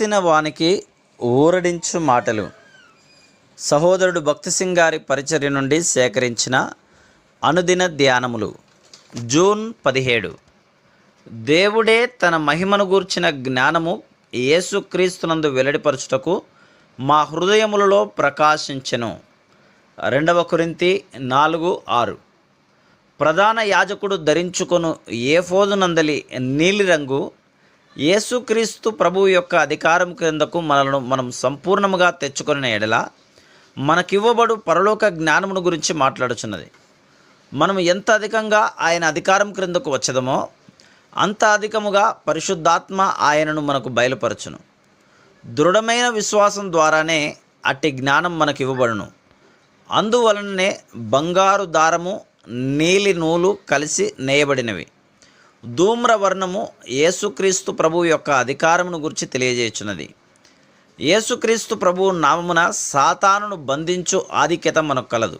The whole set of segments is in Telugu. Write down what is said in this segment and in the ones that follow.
చేసిన వానికి ఊరడించు మాటలు. సహోదరుడు భక్తి సింగ్ గారి పరిచర్య నుండి సేకరించిన అనుదిన ధ్యానములు. జూన్ పదిహేడు. దేవుడే తన మహిమను గూర్చిన జ్ఞానము యేసుక్రీస్తునందు వెల్లడిపరచుటకు మా హృదయములలో ప్రకాశించెను. రెండవ కొరింతి నాలుగు ఆరు. ప్రధాన యాజకుడు ధరించుకొను ఏఫోదునందలి నీలిరంగు యేసుక్రీస్తు ప్రభువు యొక్క అధికారం క్రిందకు మనలను మనం సంపూర్ణముగా తెచ్చుకునే ఎడల మనకివ్వబడు పరలోక జ్ఞానమును గురించి మాట్లాడుచున్నది. మనం ఎంత అధికంగా ఆయన అధికారం క్రిందకు వచ్చదమో అంత అధికముగా పరిశుద్ధాత్మ ఆయనను మనకు బయలుపరచును. దృఢమైన విశ్వాసం ద్వారానే అట్టి జ్ఞానం మనకు ఇవ్వబడును అందువలననే బంగారు దారము నీలి నూలు కలిసి నేయబడినవి. ధూమ్రవర్ణము యేసుక్రీస్తు ప్రభువు యొక్క అధికారమును గురించి తెలియజేయుచున్నది. యేసుక్రీస్తు ప్రభువు నామమున సాతానును బంధించు ఆధిక్యత మనకు కలదు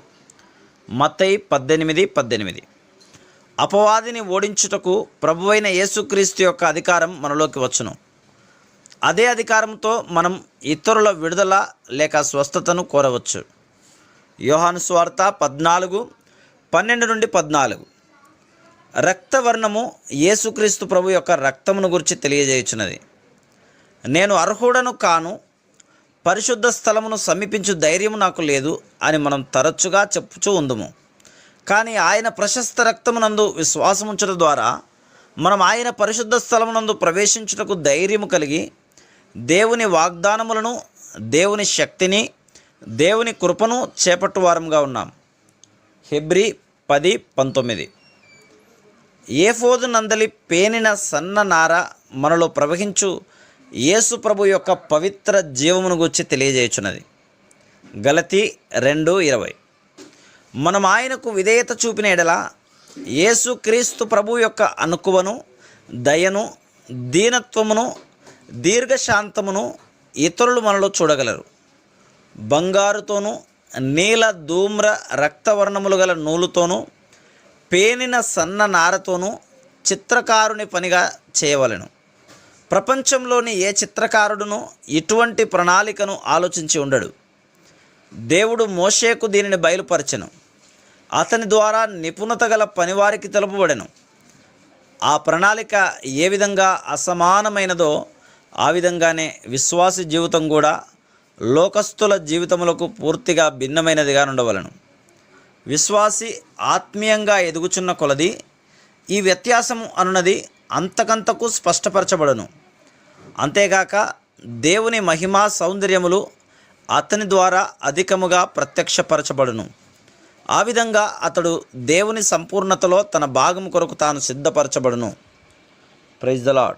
మత్తయి పద్దెనిమిది పద్దెనిమిది. అపవాదిని ఓడించుటకు ప్రభువైన యేసుక్రీస్తు యొక్క అధికారం మనలోకి వచ్చును. అదే అధికారంతో మనం ఇతరుల విడుదల లేక స్వస్థతను కోరవచ్చు. యోహాను స్వార్త పద్నాలుగు పన్నెండు నుండి పద్నాలుగు. రక్తవర్ణము యేసుక్రీస్తు ప్రభు యొక్క రక్తమును గురించి తెలియజేయుచున్నది. నేను అర్హుడను కాను పరిశుద్ధ స్థలమును సమీపించు ధైర్యము నాకు లేదు అని మనం తరచుగా చెప్పుచూ ఉందము. కానీ ఆయన ప్రశస్త రక్తమునందు విశ్వాసముంచడం ద్వారా మనం ఆయన పరిశుద్ధ స్థలమునందు ప్రవేశించుటకు ధైర్యము కలిగి దేవుని వాగ్దానములను దేవుని శక్తిని దేవుని కృపను చేపట్టువారంగా ఉన్నాం. హెబ్రి పది పంతొమ్మిది. ఏఫోదు నందలి పేనిన సన్న నార మనలో ప్రవహించు యేసు ప్రభు యొక్క పవిత్ర జీవమును గురించి తెలియజేయుచున్నది. గలతి రెండు ఇరవై. మనం ఆయనకు విధేయత చూపిన ఎడల యేసు క్రీస్తు ప్రభు యొక్క అనుకువను దయను దీనత్వమును దీర్ఘశాంతమును ఇతరులు మనలో చూడగలరు. బంగారుతోనూ నీల ధూమ్ర రక్తవర్ణములు గల నూలుతోనూ పేనిన సన్న నారతోనూ చిత్రకారుని పనిగా చేయవలెను. ప్రపంచంలోని ఏ చిత్రకారుడును ఇటువంటి ప్రణాళికను ఆలోచించి ఉండడు. దేవుడు మోషేకు దీనిని బయలుపరచను. అతని ద్వారా నిపుణత గల పనివారికి తెలుపబడెను. ఆ ప్రణాళిక ఏ విధంగా అసమానమైనదో ఆ విధంగానే విశ్వాసి జీవితం కూడా లోకస్తుల జీవితములకు పూర్తిగా భిన్నమైనదిగా ఉండవలను విశ్వాసి ఆత్మీయంగా ఎదుగుచున్న కొలది ఈ వ్యత్యాసము అనున్నది అంతకంతకు స్పష్టపరచబడును. అంతేగాక దేవుని మహిమా సౌందర్యములు అతని ద్వారా అధికముగా ప్రత్యక్షపరచబడును. ఆ విధంగా అతడు దేవుని సంపూర్ణతలో తన భాగము కొరకు తాను సిద్ధపరచబడును. Praise the lord